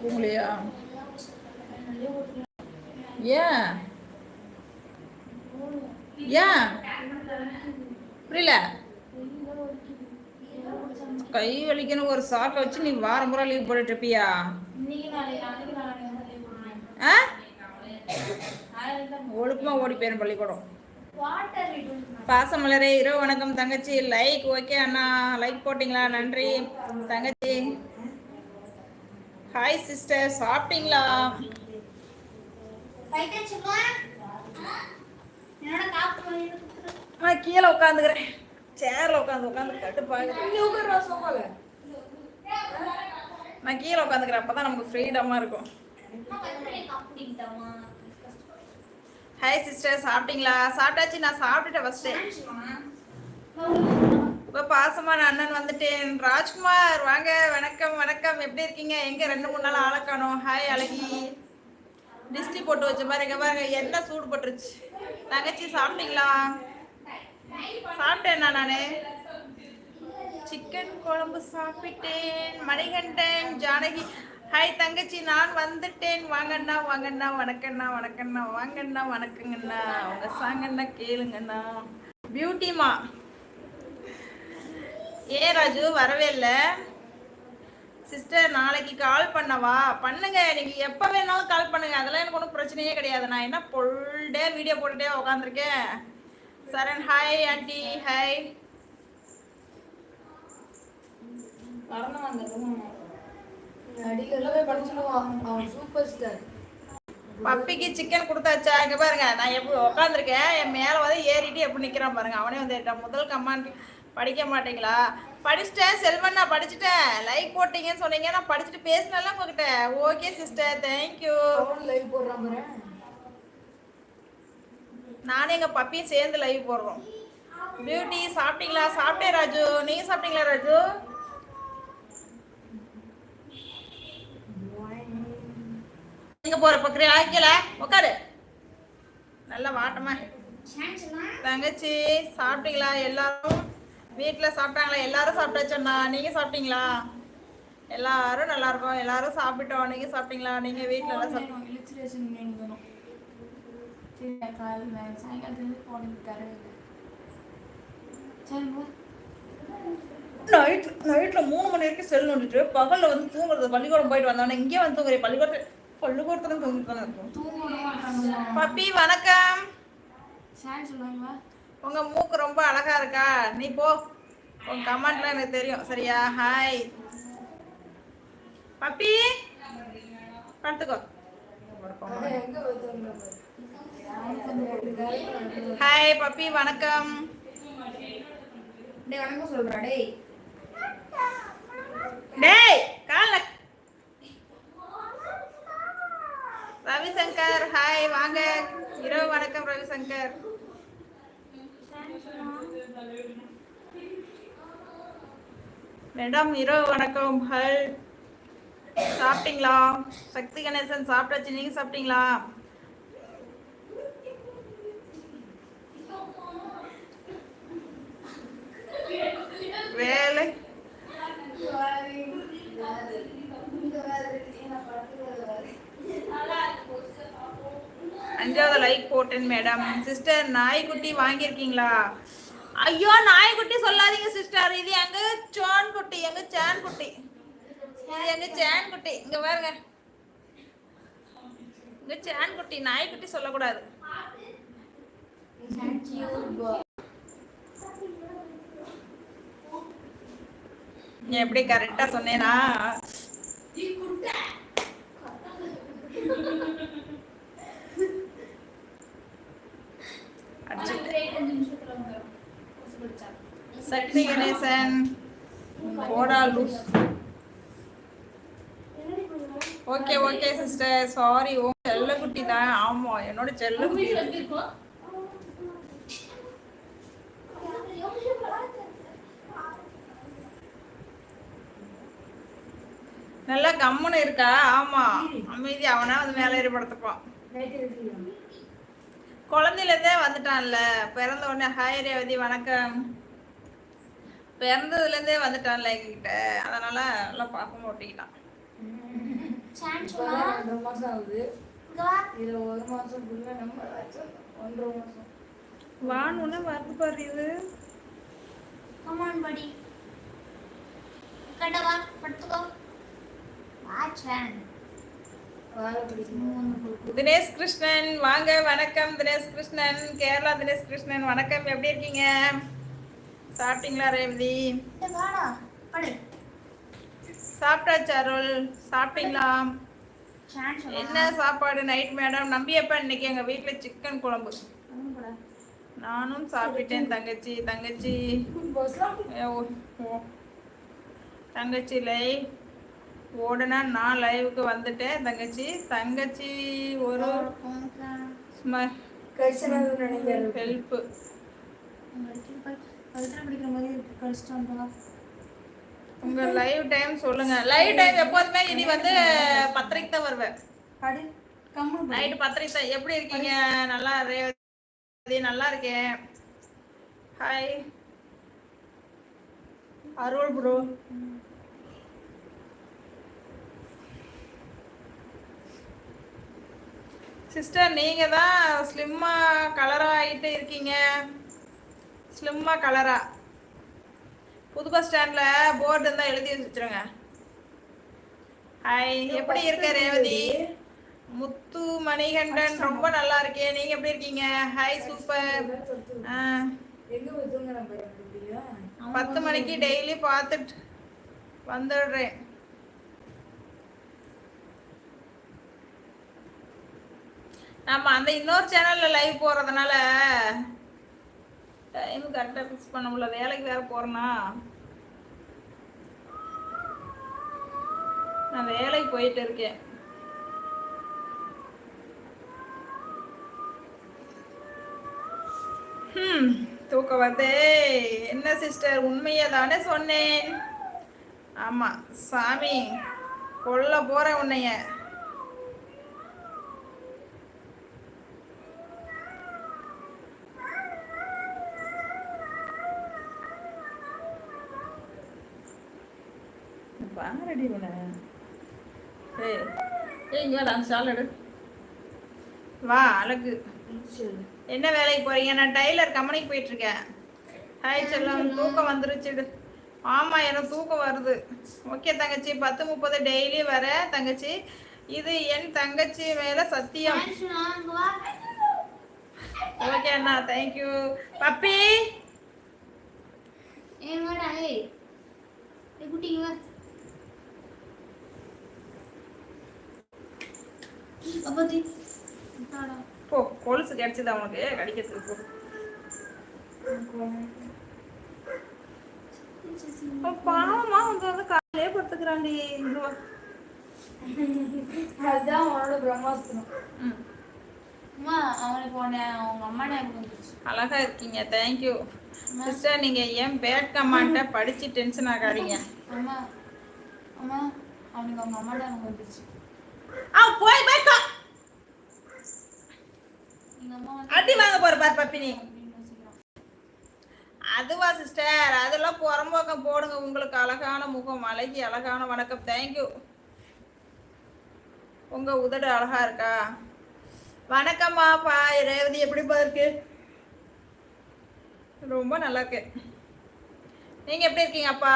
தூங்கலையா ஏன் ஏன் புரியல. கை வலிக்கணும் ஒரு சாக்கை வச்சு நீ வாரம் பூரா லீவ் போட்டுட்டு இருப்பியா? ஒழுக்கமா ஓடி போயிரும் பள்ளிக்கூடம். பாசமலரே இரவு வணக்கம் தங்கச்சி. லைக் ஓகே அண்ணா. லைக் போட்டிங்களா? நன்றி. தங்கச்சி. ஹாய் சிஸ்டர் சாப்பிட்டீங்களா? நான் கீழே உட்காந்துக்கிறேன் சேர்ல உட்காந்து உட்காந்து கட்டுப்பாங்க நான் கீழே உட்காந்துக்கிறேன் அப்பதான் நமக்கு ஃப்ரீடமா இருக்கும். ஹாய் சிஸ்டர் சாப்பிட்டீங்களா? சாப்பிட்டாச்சு. நான் சாப்பிட்டுட்டேன் ஃபர்ஸ்ட்டு இப்போ பாசமான அண்ணன் வந்துட்டேன். ராஜ்குமார் வாங்க. வணக்கம் வணக்கம். எப்படி இருக்கீங்க? எங்க ரெண்டு மூணு நாள் ஆளை ஹாய் அழகி. டிஸ்டி போட்டு வச்ச மாதிரி இங்கே பாருங்க என்ன சூடு போட்டுருச்சு. தங்கச்சி சாப்பிட்டீங்களா? சாப்பிட்டேண்ணா நானு சிக்கன் குழம்பு சாப்பிட்டேன். மணிகண்டன் ஜானகி. ஹாய் தங்கச்சி நான் வந்துட்டேன். வாங்கண்ணா வாங்கண்ணா வணக்கண்ணா வணக்கண்ணா வாங்கண்ணா வணக்கங்கண்ணா. உங்க சாங்கண்ணா கேளுங்கண்ணா. பியூட்டிமா ஏ ராஜு வரவே இல்லை. சிஸ்டர் நாளைக்கு கால் பண்ணவா? பண்ணுங்க நீங்க எப்போ வேணாலும் கால் பண்ணுங்க. அதெல்லாம் எனக்கு ஒன்றும் பிரச்சனையே கிடையாது. நான் என்ன ஃபுல் டே வீடியோ போட்டுட்டே உட்காந்துருக்கேன் Saran hi aunty hi super star பப்பிக்கு chicken கொடுத்தாச்சா? இங்க பாருங்க நான் எப்படி உட்காந்துருக்கேன் என் மேலே வந்து ஏறிட்டு எப்படி நிற்கிறான் பாருங்க. அவனே வந்து. முதல் கமாண்ட் படிக்க மாட்டீங்களா? படிச்சிட்டேன் செல்வன் நான் படிச்சுட்டேன். லைக் போட்டீங்கன்னு சொன்னீங்க. நான் படிச்சுட்டு பேசினேன்ல உங்ககிட்ட. ஓகே சிஸ்டர் தேங்க்யூ லைவ் போடுறான் பாரு. நானும் எங்கள் பப்பியும் சேர்ந்து லைவ் போடுறோம். பியூட்டி சாப்பிட்டீங்களா? சாப்பிட்டேன் ராஜு. நீங்கள் சாப்பிட்டீங்களா ராஜு? எங்க போற பக்கரி ஆக்கல உட்காரு நல்ல வாட்டமா. தங்கச்சி சாப்பிட்டீங்களா? எல்லாரும்? வீட்டில் சாப்பிட்டாங்களா? எல்லாரும் சாப்பிட்டாச்சண்ணா நீங்கள் சாப்பிட்டீங்களா? எல்லாரும் நல்லா இருக்கும். எல்லாரும் சாப்பிட்டோம். நீங்கள் சாப்பிட்டீங்களா? நீங்கள் வீட்டில் எல்லாம் சாப்பிட்டீங்க நைட் நைட்ல மூணு மணி வரைக்கும் செல் நோண்டிட்டு பகல்ல வந்து தூங்குறது பள்ளிக்கூடம் போயிட்டு வந்தானே இங்கே வந்து தூங்குறேன். பள்ளிக்கூடத்துல பள்ளிக்கூடத்துல தூங்கிட்டு தானே இருக்கும். பப்பி வணக்கம். உங்க மூக்கு ரொம்ப அழகா இருக்கா? நீ போ. உன் கமெண்ட்ல எனக்கு தெரியும். சரியா? ஹாய் பப்பி படுத்துக்கோ. பார்த்தோம்னா ஹாய் பப்பி வணக்கம். டேய் வணக்கம் சொல்றா டேய். டேய் கால ரவிசங்கர் ஹாய் வாங்க. இரவு வணக்கம் ரவிசங்கர். மேடம் இரவு வணக்கம். ஹல். சாப்பிட்டீங்களா? சக்தி கணேசன் சாப்பிட்டாச்சு. நீங்க சாப்பிட்டீங்களா? வேலை. அஞ்சாவது லைக் போட்டேன் மேடம். சிஸ்டர் நாய்க்குட்டி வாங்கியிருக்கீங்களா? ஐயோ நாய்க்குட்டி சொல்லாதீங்க சிஸ்டர் இது எங்க சோன் குட்டி எங்க சேன் குட்டி இது எங்க சேன் குட்டி இங்க பாருங்க. இங்க சேன் குட்டி நாய்க்குட்டி சொல்லக்கூடாது. நீ எப்படி கரெக்டா சொன்னேனா? அடிச்சுட்டு. சக்தி கணேசன் போடா loose okay okay sister sorry ஓ செல்லக்குட்டி தான். ஆமா என்னோட செல்லக்குட்டி. நல்லா கம்முன்னு இருக்கா? ஆமா அமைதி. அவனா வந்து மேலே ஏறிப்படுத்துப்பான் குழந்தையிலேருந்தே வந்துட்டான்ல பிறந்த உடனே ஹாய் ரேவதி வணக்கம். பிறந்ததுலேருந்தே வந்துட்டான்ல எங்ககிட்ட. அதனால நல்லா பார்க்க ஒட்டிக்கிட்டான். இப்பதான் ரெண்டரை மாசம் ஆகுது. இதுல ஒரு ஆ நம்ம ஆச்சு. ஒன்றரை மாசம். வான்னு வருது பாரு இது? கமான் படி கட்டவா படுத்துக்கோ. வாட்ச் வேன் தினேஷ் கிருஷ்ணன் வாங்க வணக்கம் தினேஷ் கிருஷ்ணன். கேரளா தினேஷ் கிருஷ்ணன் வணக்கம். எப்படி இருக்கீங்க? சாப்பிட்டீங்களா ரேவதி? சாப்பிட்டாச்சு அருள்? சாப்பிட்டீங்களா? என்ன சாப்பாடு நைட் மேடம் நம்பியப்பா இன்னைக்கு எங்க வீட்ல சிக்கன் குழம்பு. நானும் சாப்பிட்டேன் தங்கச்சி தங்கச்சி. தங்கச்சி லைவ் ஓடுனா நான் லைவுக்கு வந்துட்டேன் தங்கச்சி. தங்கச்சி ஒரு கழிச்சனது நினைக்கிறேன் ஹெல்ப் பவித்ரா படிக்கிற மாதிரி இருக்கு கழிச்சிட்டான்பா உங்க லைவ் டைம் சொல்லுங்க. லைவ் டைம் எப்போதுமே இனி வந்து பத்திரிக்கை தான் வருவேன். நைட்டு பத்திரிக்கை தான். எப்படி இருக்கீங்க? நல்லா ரேவதி நல்லா இருக்கேன். ஹாய் அருள் ப்ரோ சிஸ்டர் நீங்க தான் ஸ்லிம்மா கலரா ஆகிட்டு இருக்கீங்க. ஸ்லிம்மா கலரா புது பஸ் ஸ்டாண்ட்ல போர்டு இருந்தா எழுதி வச்சுருங்க. ஹாய் எப்படி இருக்க ரேவதி? முத்து மணிகண்டன் ரொம்ப நல்லா இருக்கேன் நீங்க எப்படி இருக்கீங்க? ஹாய் சூப்பர் பத்து மணிக்கு டெய்லி பார்த்துட்டு வந்துடுறேன். நம்ம அந்த இன்னொரு சேனல்ல லைவ் போறதுனால டைம் கரெக்டாக ஃபிக்ஸ் பண்ண முடியல. வேலைக்கு வேற போறேனா? நான் வேலைக்கு போயிட்டு இருக்கேன். ம் தூக்கம் வருதே. என்ன சிஸ்டர் உண்மையை தானே சொன்னேன். ஆமா சாமி கொல்ல போறேன் உன்னைய. ஏய் ஏய் இங்க வா ஷால் எடு. வா அழகு. என்ன வேலைக்கு போறீங்க? நான் டைலர் கம்பெனிக்கு போயிட்டு இருக்கேன் ஹாய் செல்லம். தூக்கம் வந்துருச்சு ஆமா எனக்கு தூக்கம் வருது. ஓகே தங்கச்சி. பத்து முப்பது டெய்லி வர தங்கச்சி. இது என் தங்கச்சி மேல சத்தியம். Okay Anna. Thank you puppy! குட்டிங்க வா அப்பதி வாடா போ கொலுசு கிடைச்சதா உனக்கு. கடிக்கிறதுக்கு போ. பாவமா வந்து வந்து காலையே படுத்துக்கிறாண்டி. அதுதான் அவனோட பிரம்மாஸ்திரம். அம்மா அவனுக்கு உன்னை அவங்க அம்மா ஞாபகம் அழகா இருக்கீங்க. தேங்க்யூ சிஸ்டர் நீங்க ஏன் பேட் கமாண்ட படிச்சு டென்ஷன் ஆகாதீங்க. அம்மா. அம்மா அவனுக்கு அவங்க அம்மா ஞாபகம் வந்துருச்சு. ஆ போய் போய் கா- எங்க அம்மா வந்து அடி வாங்க போற பார் பப்பினி. அதுவா சிஸ்டர் அதெல்லாம் புறம்போக்கம் போடுங்க. உங்களுக்கு அழகான முகம் அழகி அழகான வணக்கம். தேங்க்யூ உங்க உதடு அழகா இருக்கா? வணக்கம்மா பா. ரேவதி எப்படிப்பா இருக்கு? ரொம்ப நல்லா இருக்கு. நீங்க எப்படி இருக்கீங்க அப்பா?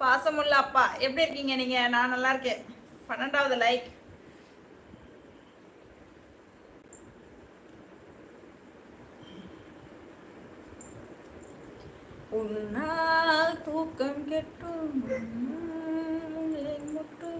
பாசமுள்ள அப்பா. எப்படி இருக்கீங்க நீங்க? நான் நல்லா இருக்கேன். பன்னெண்டாவது லைக் உன்னால் தூக்கம் கெட்டும் முட்டு.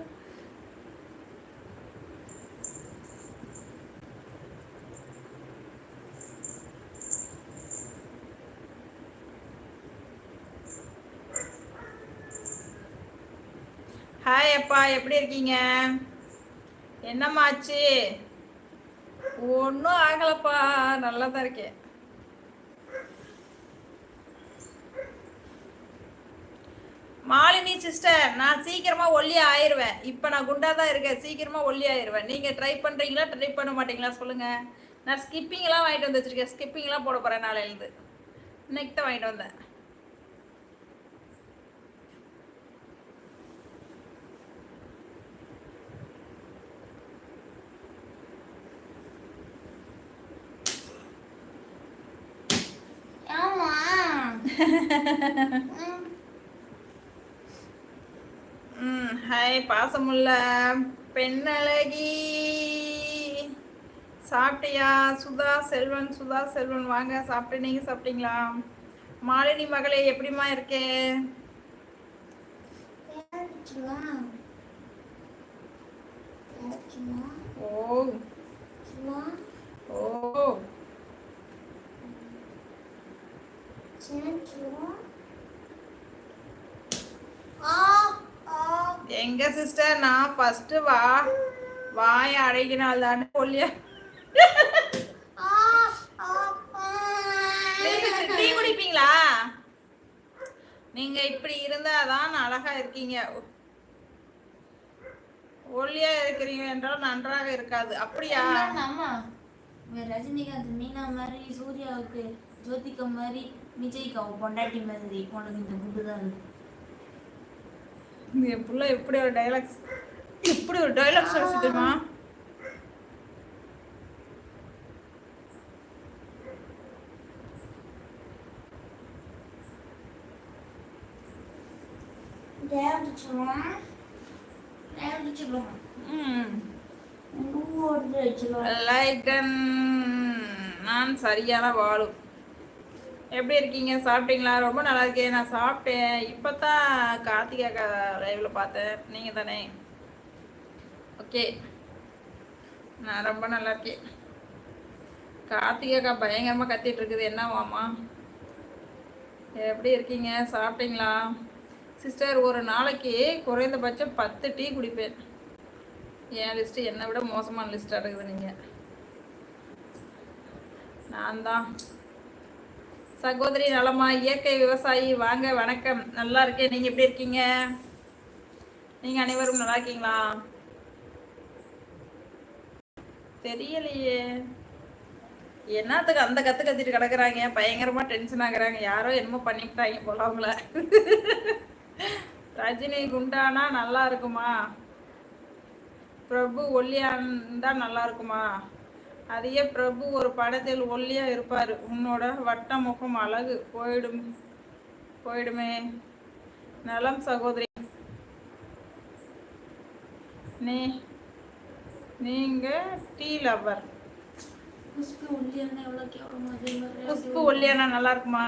ஹாய் அப்பா எப்படி இருக்கீங்க? என்னம்மாச்சு ஒன்றும் ஆகலப்பா நல்லா தான் இருக்கேன். மாலினி சிஸ்டர் நான் சீக்கிரமா ஒல்லி ஆயிருவேன். இப்போ நான் குண்டா தான் இருக்கேன். சீக்கிரமா ஒல்லி ஆயிருவேன். நீங்க ட்ரை பண்றீங்களா ட்ரை பண்ண மாட்டீங்களா சொல்லுங்க. நான் ஸ்கிப்பிங்லாம் வாங்கிட்டு வந்து வச்சிருக்கேன். ஸ்கிப்பிங்லாம் போட போறேன் நாளையிலேருந்து. இன்னைக்கு தான் வாங்கிட்டு வந்தேன். ஆமா. ஹாய் பாசமுள்ள பெண்ணழகி. சாப்பிட்டியா? சுதா செல்வன் சுதா செல்வன் வாங்க சாப்பிட்டு நீங்க சாப்பிட்டீங்களா? மாலினி மகளே எப்படிம்மா இருக்கே? ஓ. ஓ. எங்க சிஸ்டர் நான் ஃபர்ஸ்ட் வா வாய அடைக்கினால் தானே சொல்லியா டீ குடிப்பீங்களா? நீங்க இப்படி இருந்தாதான் அழகா இருக்கீங்க. ஒல்லியா இருக்கிறீங்க என்றால் நன்றாக இருக்காது. அப்படியா? ஆமா ரஜினிகாந்த் மீனா மாதிரி சூர்யாவுக்கு ஜோதிகா மாதிரி விஜய்க்கு பொண்டாட்டி மாதிரி. உனக்கு இந்த குண்டு தான் இருக்கு. என் புள்ள எப்படி ஒரு டைலாக்ஸ் இப்படி ஒரு டைலாக்ஸ் சொல்லி தெரியுமா? நான் சரியான வாழும் எப்படி இருக்கீங்க? சாப்பிட்டீங்களா? ரொம்ப நல்லா இருக்கேன். நான் சாப்பிட்டேன். இப்போ தான் கார்த்திகா லைவில் பார்த்தேன். நீங்கள் தானே? ஓகே. நான் ரொம்ப நல்லா இருக்கேன். கார்த்திகா பயங்கரமாக கத்திட்டு இருக்குது. என்னவாமா எப்படி இருக்கீங்க? சாப்பிட்டீங்களா? சிஸ்டர் ஒரு நாளைக்கு குறைந்தபட்சம் பத்து டீ குடிப்பேன். என் லிஸ்ட்டு என்னை விட மோசமான லிஸ்ட்டாக இருக்குது நீங்கள் நான் தான். சகோதரி நலமா இயற்கை விவசாயி வாங்க வணக்கம். நல்லா இருக்கேன். நீங்கள் எப்படி இருக்கீங்க? நீங்கள் அனைவரும் நல்லா இருக்கீங்களா? தெரியலையே. என்னத்துக்கு அந்த கத்து கத்திட்டு கிடக்குறாங்க? பயங்கரமா டென்ஷன் ஆகுறாங்க. யாரோ என்னமோ பண்ணிக்கிட்டாங்க போல அவங்கள. ரஜினி குண்டானா? நல்லா இருக்குமா? பிரபு ஒல்லியாண்டா நல்லா இருக்குமா? அதையே பிரபு ஒரு படத்தில் ஒல்லியா இருப்பாரு. உன்னோட வட்ட முகம் அழகு. போயிடும் போயிடுமே. நலம் சகோதரி. நீ நீங்க டீ லவர் குஷ்பு ஒல்லியான நல்லா இருக்குமா?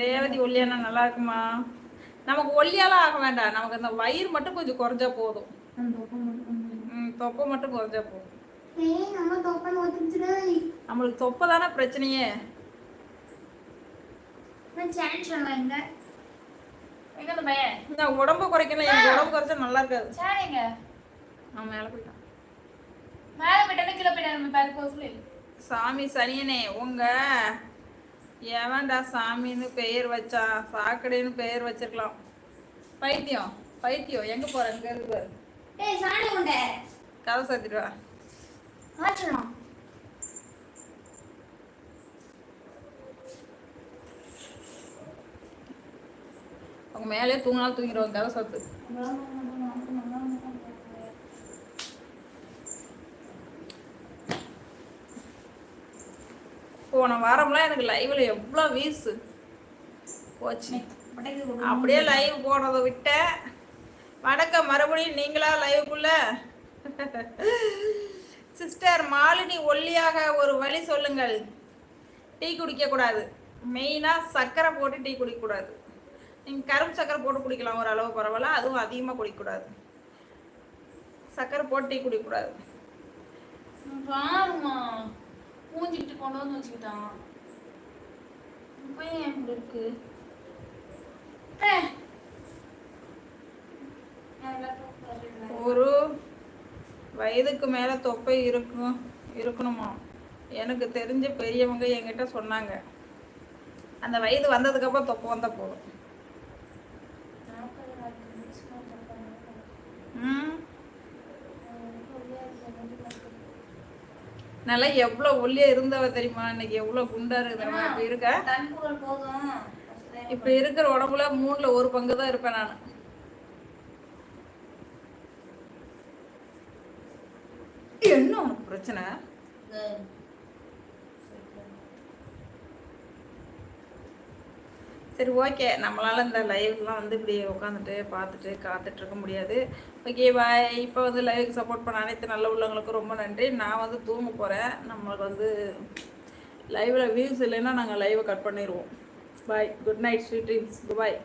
ரேவதி ஒல்லியானா நல்லா இருக்குமா? நமக்கு ஒல்லியாலாம் ஆக வேண்டாம். நமக்கு அந்த வயிறு மட்டும் கொஞ்சம் குறைஞ்சா போதும். தொப்பை மட்டும் குறைஞ்சா போதும். நம்மளுக்கு தொப்பை தானே பிரச்சனையே. உடம்பு குறைக்கணும் எனக்கு உடம்பு குறைச்சா நல்லா இருக்காது. சேன் எங்க? அவன் மேலே போயிட்டான். மேல போயிட்டானே கீழே போயிட்டானே பேர் கோஸ்லி சாமி சனியனே உங்க எவன்டா சாமின்னு பெயர் வச்சான் சாக்கடைன்னு பெயர் வச்சிருக்கலாம். பைத்தியம் பைத்தியம் எங்க போற எங்க இருக்கு கதை சாத்திட்டு மாற்றலாம் அவங்க மேலே தூங்கினாலும் தூங்கிடுவாங்க தலை சத்து. போன வாரம்லாம் எனக்கு லைவ்ல எவ்வளோ வீசு போச்சு. அப்படியே லைவ் போடுறத விட்டேன். வணக்கம் மறுபடியும் நீங்களா லைவுக்குள்ள சிஸ்டர் மாலினி ஒல்லியாக ஒரு வழி சொல்லுங்கள். டீ குடிக்கக்கூடாது மெயினாக சர்க்கரை போட்டு டீ குடிக்கக்கூடாது நீங்கள் கரும்பு சர்க்கரை போட்டு குடிக்கலாம் ஒரு அளவு பரவாயில்ல. அதுவும் அதிகமாக குடிக்கக்கூடாது சர்க்கரை போட்டு டீ குடிக்கக்கூடாது பாருமா மூஞ்சிக்கிட்டு கொண்டு வந்து வச்சுக்கிட்டான். பையன் எப்படி இருக்கு ஒரு வயதுக்கு மேலே தொப்பை இருக்கும் இருக்கணுமா? எனக்கு தெரிஞ்ச பெரியவங்க என்கிட்ட சொன்னாங்க. அந்த வயது வந்ததுக்கப்புறம் தொப்பை வந்தால் போதும். நல்லா எவ்வளோ ஒல்லியா இருந்தவ தெரியுமா? இன்னைக்கு எவ்வளோ குண்டா தெரியுமா இப்போ இருக்க? இப்போ இருக்கிற உடம்புல மூணுல ஒரு பங்கு தான் இருப்பேன் நான். என்ன உனக்கு பிரச்சனை? சரி ஓகே நம்மளால் இந்த லைவ்லாம் வந்து இப்படி உட்காந்துட்டு பார்த்துட்டு காத்துட்டு இருக்க முடியாது. ஓகே பாய் இப்போ வந்து லைவுக்கு சப்போர்ட் பண்ண அனைத்து நல்ல உள்ளவங்களுக்கும் ரொம்ப நன்றி. நான் வந்து தூங்க போகிறேன் நம்மளுக்கு வந்து லைவில் வியூஸ் இல்லைன்னா நாங்கள் லைவை கட் பண்ணிடுவோம் bye good night sweet dreams bye